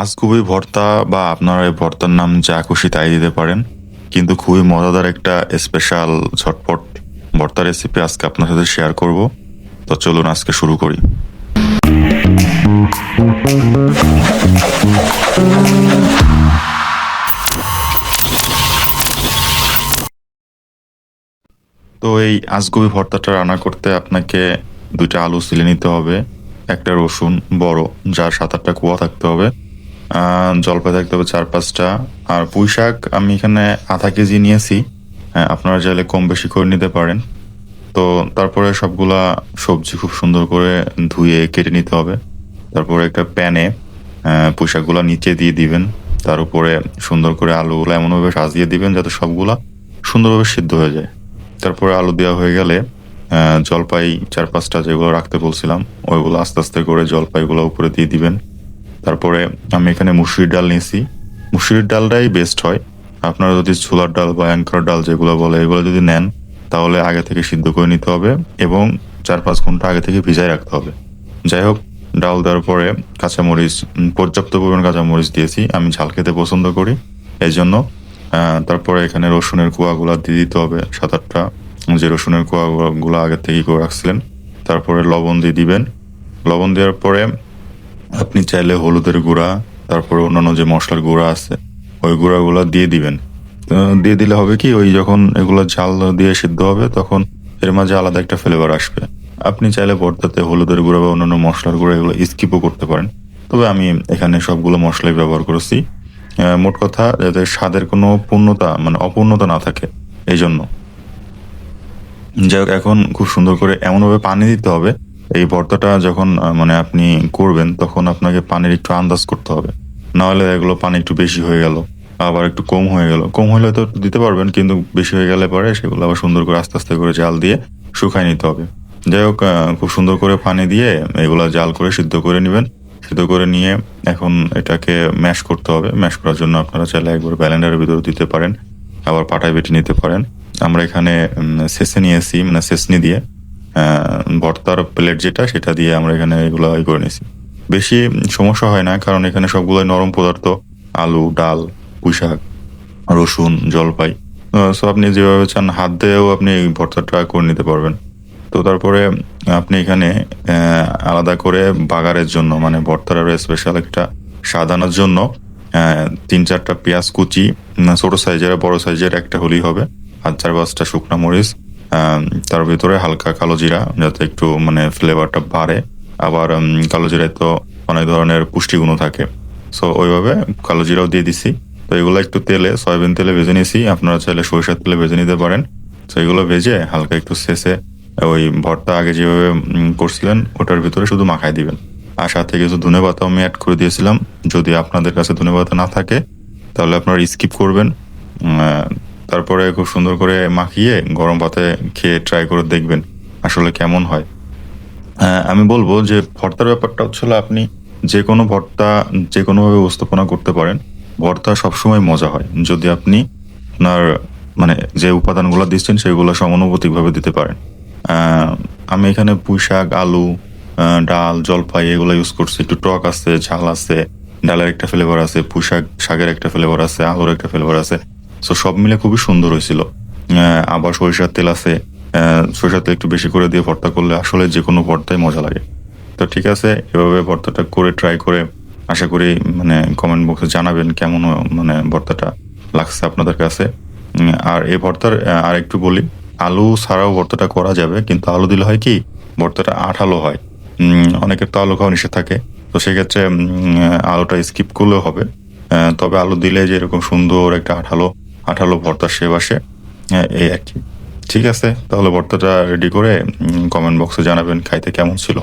আজগুবি ভর্তা বা আপনারা এই ভর্তার নাম যা খুশি তাই দিতে পারেন। কিন্তু খুবই মজাদার একটা স্পেশাল ঝটপট ভর্তা রেসিপি আজকে আপনার সাথে শেয়ার করব। তো চলুন আজকে শুরু করি। তো এই আজগুবি ভর্তাটা রান্না করতে আপনাকে দুইটা আলু সিলে নিতে হবে, একটা রসুন বড়, যার সাত আটটা কুয়া থাকতে হবে। জলপাই থাকতে হবে চার পাঁচটা। আর পুঁই শাক আমি এখানে আধা কেজি নিয়েছি। হ্যাঁ, আপনারা চাইলে কম বেশি করে নিতে পারেন। তো তারপরে সবগুলা সবজি খুব সুন্দর করে ধুয়ে কেটে নিতে হবে। তারপরে একটা প্যানে পুঁই শাকগুলা নিচে দিয়ে দিবেন। তার উপরে সুন্দর করে আলুগুলো এমনভাবে সাজিয়ে দিবেন যাতে সবগুলা সুন্দরভাবে সিদ্ধ হয়ে যায়। তারপরে আলু দেওয়া হয়ে গেলে জলপাই চার পাঁচটা যেগুলো রাখতে বলছিলাম ওইগুলো আস্তে আস্তে করে জলপাইগুলো উপরে দিয়ে দিবেন। তারপরে আমি এখানে মুসুরির ডাল নিয়েছি। মুসুরির ডালটাই বেস্ট হয়। আপনারা যদি ছোলার ডাল বা অ্যাঙ্কার ডাল যেগুলো বলে, এগুলো যদি নেন, তাহলে আগে থেকে সিদ্ধ করে নিতে হবে এবং চার পাঁচ ঘণ্টা আগে থেকে ভিজায় রাখতে হবে। যাই হোক, ডাল দেওয়ার পরে কাঁচামরিচ পর্যাপ্ত পরিমাণ কাঁচামরিচ দিয়েছি। আমি ঝাল খেতে পছন্দ করি এই জন্য তারপরে এখানে রসুনের কুয়াগুলা দিয়ে দিতে হবে সাত আটটা যে রসুনের কুয়াগুলো আগে থেকে করে রাখছিলেন, তারপরে লবণ দিয়ে দিবেন। লবণ দেওয়ার পরে আপনি চাইলে হলুদের গুঁড়া, তারপরে অন্যান্য যে মশলার গুঁড়া আছে, ওই গুঁড়াগুলো দিয়ে দিবেন। দিয়ে দিলে হবে কি, ওই যখন এগুলো ঝাল দিয়ে সিদ্ধ হবে, তখন এর মাঝে আলাদা একটা ফ্লেভার আসবে। আপনি চাইলে ভর্তাতে হলুদের গুঁড়া বা অন্যান্য মশলার গুঁড়া এগুলো স্কিপও করতে পারেন। তবে আমি এখানে সবগুলো মশলাই ব্যবহার করেছি। মোট কথা যাতে স্বাদের কোনো পূর্ণতা মানে অপূর্ণতা না থাকে এই জন্য যাই হোক, এখন খুব সুন্দর করে এমনভাবে পানি দিতে হবে এই ভর্তাটা যখন মানে আপনি করবেন, তখন আপনাকে পানির একটু আন্দাজ করতে হবে। না হলে এগুলো পানি একটু বেশি হয়ে গেল, আবার একটু কম হয়ে গেল। কম হলে তো দিতে পারবেন, কিন্তু বেশি হয়ে গেলে পরে সেগুলো আবার সুন্দর করে আস্তে আস্তে করে জাল দিয়ে শুকাই নিতে হবে। যাই হোক খুব সুন্দর করে পানি দিয়ে এগুলা জাল করে সিদ্ধ করে নেবেন। সিদ্ধ করে নিয়ে এখন এটাকে ম্যাশ করতে হবে। ম্যাশ করার জন্য আপনারা চাইলে একবার ব্যালেন্ডারের ভিতরে দিতে পারেন, আবার পাটায় বেটে নিতে পারেন। আমরা এখানে সেসে নিয়েছি মানে সেসনি দিয়ে ভর্তার প্লেট যেটা, সেটা দিয়ে আমরা এখানে এগুলো ই করে নিয়েছি। বেশি সমস্যা হয় না, কারণ এখানে সবগুলোই নরম পদার্থ, আলু, ডাল পুঁই শাক রসুন, জলপাই। সো আপনি যেভাবে চান, হাত দিয়েও আপনি এই ভর্তাটা করে নিতে পারবেন। তো তারপরে আপনি এখানে আলাদা করে বাগারের জন্য মানে ভর্তার স্পেশাল একটা স্বাদ আনার জন্য তিন চারটা পেঁয়াজ কুচি ছোট সাইজের বড় সাইজের একটা হলেই হবে। আর চার পাঁচটা শুকনা মরিচ তার ভিতরে হালকা কালো জিরা, যাতে একটু মানে ফ্লেভারটা বাড়ে। আবার কালো জিরায় তো অনেক ধরনের পুষ্টিগুণও থাকে। সো ওইভাবে কালো জিরাও দিয়ে দিছি। তো এগুলো একটু তেলে, সয়াবিন তেলে ভেজে নিয়েছি আপনারা চাইলে সরিষার তেলে ভেজে নিতে পারেন। তো এগুলো ভেজে হালকা একটু শেষে ওই ভর্তা আগে যেভাবে করছিলেন, ওটার ভিতরে শুধু মাখাই দিবেন। আর সাথে কিছু ধনে পাতাও আমি অ্যাড করে দিয়েছিলাম। যদি আপনাদের কাছে ধনে পাতা না থাকে, তাহলে আপনারা স্কিপ করবেন। তারপরে খুব সুন্দর করে মাখিয়ে গরম ভাতে খেয়ে ট্রাই করে দেখবেন আসলে কেমন হয়। হ্যাঁ, আমি বলব যে ভর্তার ব্যাপারটা হচ্ছে হলো আপনি যে কোনো ভর্তা যে কোনোভাবে উপস্থাপনা করতে পারেন ভর্তা সবসময় মজা হয়। যদি আপনি আপনার মানে যে উপাদানগুলো দিচ্ছেন সেগুলো সমানুভূতিকভাবে দিতে পারেন। আমি এখানে পুঁই শাক আলু ডাল জলপাই এগুলো ইউজ করছি। একটু টক আছে ঝাল আছে ডালের একটা ফ্লেভার আছে পুঁই শাক শাকের একটা ফ্লেভার আছে আলুর একটা ফ্লেভার আছে। সো সব মিলে খুবই সুন্দর হয়েছিল। আবার সরিষার তেল আছে। সরিষার তেল একটু বেশি করে দিয়ে ভর্তা করলে আসলে যে কোনো ভর্তাই মজা লাগে। তো ঠিক আছে, এভাবে ভর্তাটা করে ট্রাই করে আশা করি মানে কমেন্ট বক্সে জানাবেন কেমন মানে ভর্তাটা লাগছে আপনাদের কাছে। আর এই ভর্তার আর একটু বলি, আলু ছাড়াও ভর্তাটা করা যাবে, কিন্তু আলু দিলে হয় কি, ভর্তাটা আঠালো হয়। অনেকের তো আলু খাওয়া নিষেধ থাকে। তো সেক্ষেত্রে আলুটা স্কিপ করলেও হবে। তবে আলু দিলে যে এরকম সুন্দর একটা আঠালো আঠালো ভর্তা সেব আসে। হ্যাঁ, এই আর কি। ঠিক আছে তাহলে ভর্তাটা রেডি করে কমেন্ট বক্সে জানাবেন খাইতে কেমন ছিল?